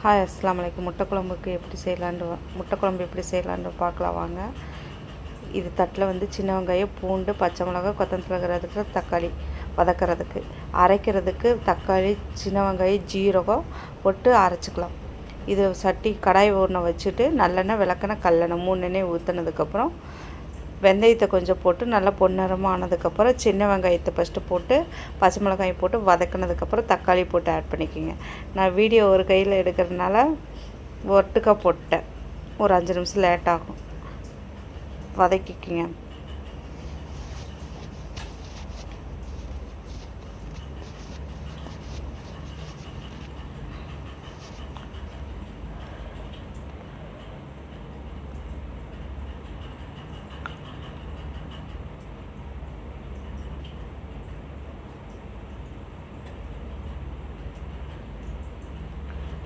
Hi அஸ்லாம் அலைக்கும் முட்டை குழம்புக்கு எப்படி செய்யலான்னு முட்டை குழம்பு எப்படி செய்யலான்னு பார்க்கலாம் வாங்க. இது தட்டில் வந்து சின்ன வெங்காயம் பூண்டு பச்சை மிளகாய் கொத்தமல்லி தக்காளி வதக்கிறதுக்கு. அரைக்கிறதுக்கு தக்காளி சின்ன வெங்காயம் ஜீரகம் போட்டு அரைச்சிக்கலாம். இது சட்டி கடாய் ஒன்று வச்சுட்டு நல்லெண்ணெய் விளக்கெண்ணெய் கல்லெண்ணெய் மூணு எண்ணெய் ஊற்றுனதுக்கப்புறம் வெந்தயத்தை கொஞ்சம் போட்டு நல்லா பொன்னிறமாக ஆனதுக்கப்புறம் சின்ன வெங்காயத்தை ஃபஸ்ட்டு போட்டு பச்சை மிளகாய் போட்டு வதக்குனதுக்கப்புறம் தக்காளி போட்டு ஆட் பண்ணிக்கோங்க. நான் வீடியோ ஒரு கையில் எடுக்கிறதுனால ஒட்டுக்கா போட்டேன் ஒரு அஞ்சு நிமிஷம் லேட் ஆகும். வதக்கிக்கிங்க.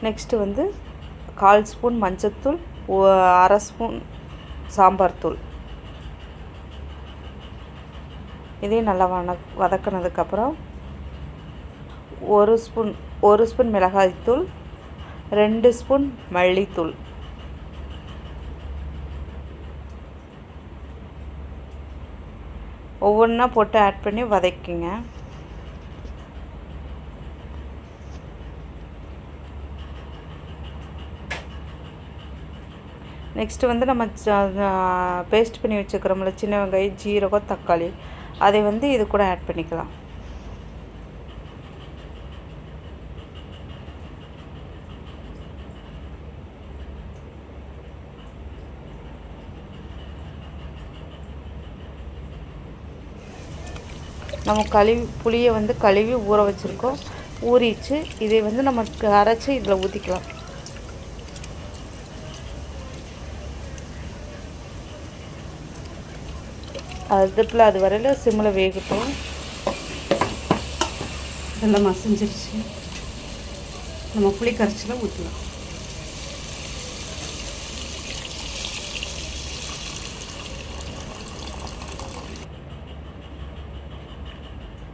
நெக்ஸ்ட்டு வந்து கால் ஸ்பூன் மஞ்சத்தூள் அரை ஸ்பூன் சாம்பார் தூள். இதையும் நல்லா வன வதக்கினதுக்கப்புறம் ஒரு ஸ்பூன் ஒரு ஸ்பூன் மிளகாய்த்தூள் ரெண்டு ஸ்பூன் மல்லித்தூள். ஒவ்வொன்றா போட்டு ஆட் பண்ணி வதக்கிங்க. நெக்ஸ்ட்டு வந்து நம்ம பேஸ்ட் பண்ணி வச்சுக்கிறோம்ல சின்ன வெங்காயம் ஜீரகம் தக்காளி. அதை வந்து இது கூட ஆட் பண்ணிக்கலாம். நம்ம கழுவி புளியை வந்து கழுவி ஊற வச்சுருக்கோம். ஊறிச்சு இதை வந்து நமக்கு அரைச்சி இதில் ஊற்றிக்கலாம் அடுப்பில் அது வரையில் சிம்மில் வேகட்டும். இதெல்லாம் மசிஞ்சிருச்சு. நம்ம புளி கரைச்சல ஊற்றலாம்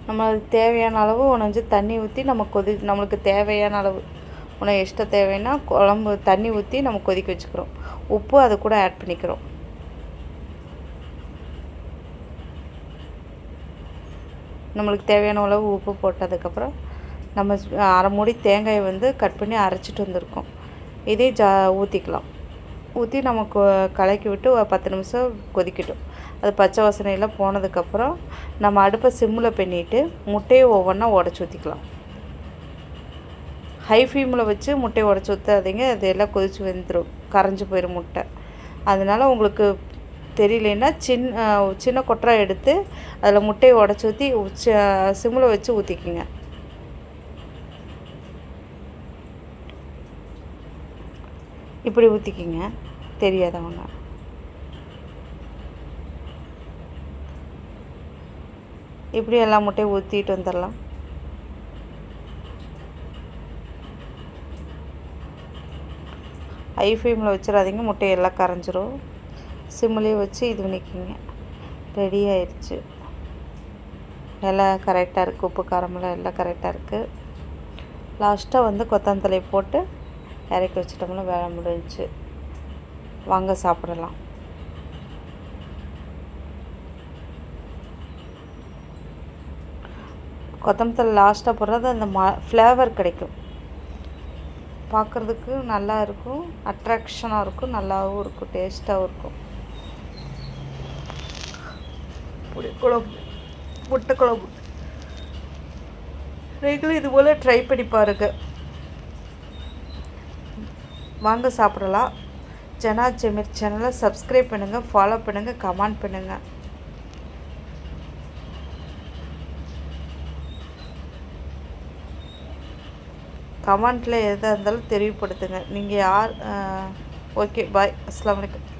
நம்ம அதுக்கு தேவையான அளவு உணஞ்சு தண்ணி ஊற்றி நம்ம கொதி நம்மளுக்கு தேவையான அளவு உனக்கு எக்ஸ்ட்ரா தேவைன்னா குழம்பு தண்ணி ஊற்றி நம்ம கொதிக்க வச்சுக்கிறோம். உப்பு அது கூட ஆட் பண்ணிக்கிறோம். நம்மளுக்கு தேவையான அளவு உப்பு போட்டதுக்கப்புறம் நம்ம அரை மூடி தேங்காயை வந்து கட் பண்ணி அரைச்சிட்டு வந்திருக்கோம். இதே ஜா ஊற்றிக்கலாம் ஊற்றி நம்ம கொ- கலக்கி விட்டு ஒரு பத்து நிமிஷம் கொதிக்கட்டும். அது பச்சை வாசனையெல்லாம் போனதுக்கப்புறம் நம்ம அடுப்பை சிம்மில் பண்ணிவிட்டு முட்டையை ஒவ்வொன்றா உடச்சி ஊற்றிக்கலாம் ஹை ஃப்ளேமில் வச்சு முட்டையை உடச்சி ஊற்றாதீங்க அது எல்லாம் கொதித்து வெந்துடும் கரைஞ்சி போயிடும் முட்டை. அதனால் உங்களுக்கு தெரியலன்னா சின்ன சின்ன கொட்டரை எடுத்து அதில் முட்டையை உடச்சி ஊற்றி சிம்மில் வச்சு ஊற்றிக்கிங்க இப்படி ஊற்றிக்கிங்க தெரியாதவங்க இப்படி எல்லா முட்டையும் ஊற்றிட்டு வந்துடலாம். ஹை ஃப்ளேமில் வச்சிடாதீங்க முட்டையெல்லாம் கரைஞ்சிரும். சிம்லேயே வச்சு இது பண்ணிக்கிங்க. ரெடி ஆயிடுச்சு எல்லாம் கரெக்டாக இருக்குது உப்பு காரமெல்லாம் எல்லாம் கரெக்டாக இருக்குது லாஸ்ட்டாக வந்து கொத்தமல்லி போட்டு இறக்கி வச்சிட்டோம்னா வேலை முடிஞ்சு வாங்க சாப்பிடலாம். கொத்தமல்லி லாஸ்ட்டாக போடுறது அந்த ம ஃப்ளேவர் கிடைக்கும். பார்க்குறதுக்கு நல்லா இருக்கும். அட்ராக்ஷனாக இருக்கும். நல்லாவும் இருக்கும். டேஸ்ட்டாகவும் இருக்கும். புளி குழம்பு முட்டை குழம்பு நீங்களும் இது போல் ட்ரை பண்ணி பாருங்க வாங்க சாப்பிடலாம் ஜனா ஜெமிர் சேனலை சப்ஸ்கிரைப் பண்ணுங்கள் ஃபாலோ பண்ணுங்கள் கமெண்ட் பண்ணுங்கள் கமெண்ட்டில் எதாக இருந்தாலும் தெரியப்படுத்துங்க நீங்கள் யார் ஓகே பாய் அஸ்லாம் வலைக்கம்